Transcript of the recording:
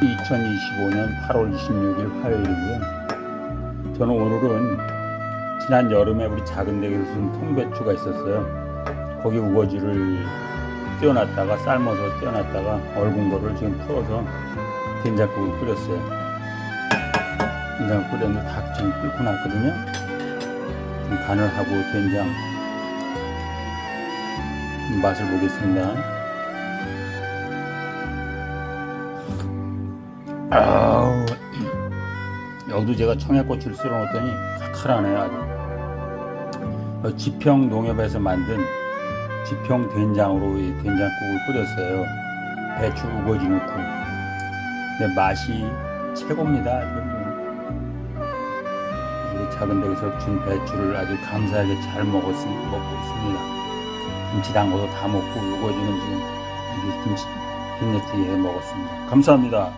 2025년 8월 26일 화요일이고요. 저는 오늘은 지난 여름에 우리 작은 댁에서 쓴 통배추가 있었어요. 거기 우거지를 띄워놨다가 삶아서 띄워놨다가 얼군 거를 지금 풀어서 된장국을 끓였어요. 된장 끓였는데 다 지금 끓고 났거든요. 좀 간을 하고 된장 맛을 보겠습니다. 아우, 여기도 제가 청양고추를 썰어 놓더니 칼칼하네 아주. 어, 지평 농협에서 만든 지평 된장으로 이 된장국을 끓였어요. 배추 우거지 넣고. 근데 맛이 최고입니다. 우리 작은 댁에서 준 배추를 아주 감사하게 잘 먹었, 먹고 있습니다. 김치 담궈서 다 먹고 우거지는 지금 김치 김치찌개 해 먹었습니다. 감사합니다.